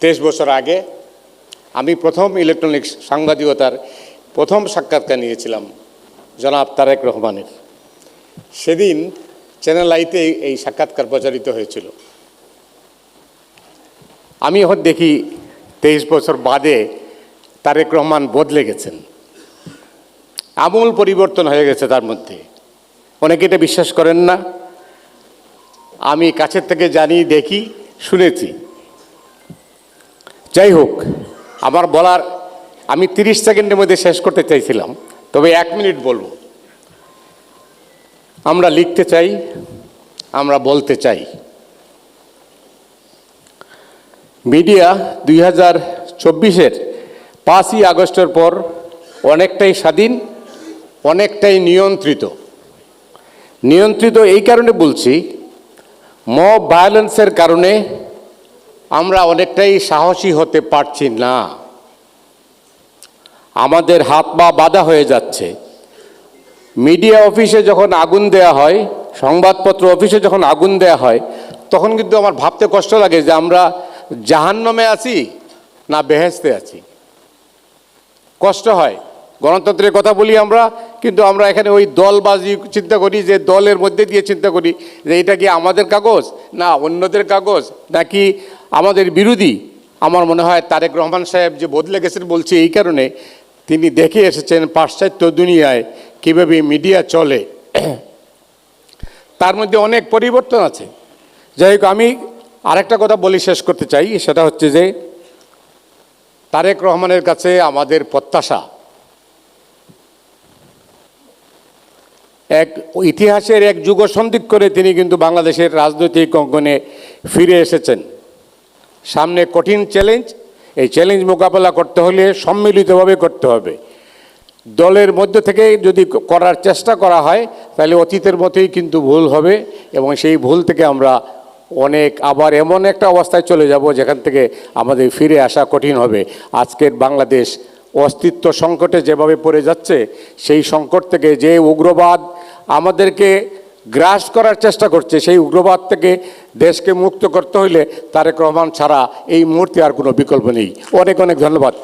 তেইশ বছর আগে আমি প্রথম ইলেকট্রনিক্স সাংবাদিকতার প্রথম সাক্ষাৎকার নিয়েছিলাম, জনাব তারেক রহমানের। সেদিন চ্যানেল আইতে এই সাক্ষাৎকার প্রচারিত হয়েছিল। আমি এখন দেখি তেইশ বছর বাদে তারেক রহমান বদলে গেছেন। আমূল পরিবর্তন হয়ে গেছে তার মধ্যে। অনেকে এটা বিশ্বাস করেন না। আমি কাছের থেকে জানি দেখি, শুনেছি। যাই হোক, আমার বলার আমি তিরিশ সেকেন্ডের মধ্যে শেষ করতে চাইছিলাম, তবে এক মিনিট বলব। আমরা লিখতে চাই, আমরা বলতে চাই। মিডিয়া দুই হাজার চব্বিশের পাঁচই আগস্টের পর অনেকটাই স্বাধীন, অনেকটাই নিয়ন্ত্রিত। নিয়ন্ত্রিত এই কারণে বলছি মব ভায়োলেন্সের কারণে আমরা অনেকটাই সাহসী হতে পারছি না। আমাদের হাত পা বাধা হয়ে যাচ্ছে। মিডিয়া অফিসে যখন আগুন দেয়া হয়, সংবাদপত্র অফিসে যখন আগুন দেয়া হয়, তখন কিন্তু আমার ভাবতে কষ্ট লাগে যে আমরা জাহান্নামে আছি না বেহেস্তে আছি। কষ্ট হয়। গণতন্ত্রের কথা বলি আমরা, কিন্তু আমরা এখানে ওই দলবাজি চিন্তা করি, যে দলের মধ্যে দিয়ে চিন্তা করি, যে এটা কি আমাদের কাগজ না অন্যদের কাগজ? নাকি আমাদের বিরোধী, আমার মনে হয় তারেক রহমান সাহেব যে বদলে গেছেন বলছি এই কারণে, তিনি দেখে এসেছেন পাশ্চাত্য দুনিয়ায় কীভাবে মিডিয়া চলে। তার মধ্যে অনেক পরিবর্তন আছে। যাই হোক, আমি আরেকটা কথা বলি, শেষ করতে চাই, সেটা হচ্ছে যে, তারেক রহমানের কাছে আমাদের প্রত্যাশা। এক ইতিহাসের এক যুগ সন্দিক করে তিনি কিন্তু বাংলাদেশের রাজনৈতিক অঙ্গনে ফিরে এসেছেন। সামনে কঠিন চ্যালেঞ্জ এই চ্যালেঞ্জ মোকাবেলা করতে হলে সম্মিলিতভাবে করতে হবে। দলের মধ্যে থেকে যদি করার চেষ্টা করা হয়, তাহলে অতীতের মতোই কিন্তু ভুল হবে এবং সেই ভুল থেকে আমরা অনেক, আবার এমন একটা অবস্থায় চলে যাব যেখান থেকে আমাদের ফিরে আসা কঠিন হবে। আজকের বাংলাদেশ অস্তিত্ব সংকটে যেভাবে পড়ে যাচ্ছে, সেই সংকট থেকে যে উগ্রবাদ আমাদেরকে গ্রাস করার চেষ্টা করছে, সেই উগ্রবাদ থেকে দেশকে মুক্ত করতে হইলে তারেক রহমান ছাড়া এই মুহূর্তে আর কোনো বিকল্প নেই। অনেক অনেক ধন্যবাদ।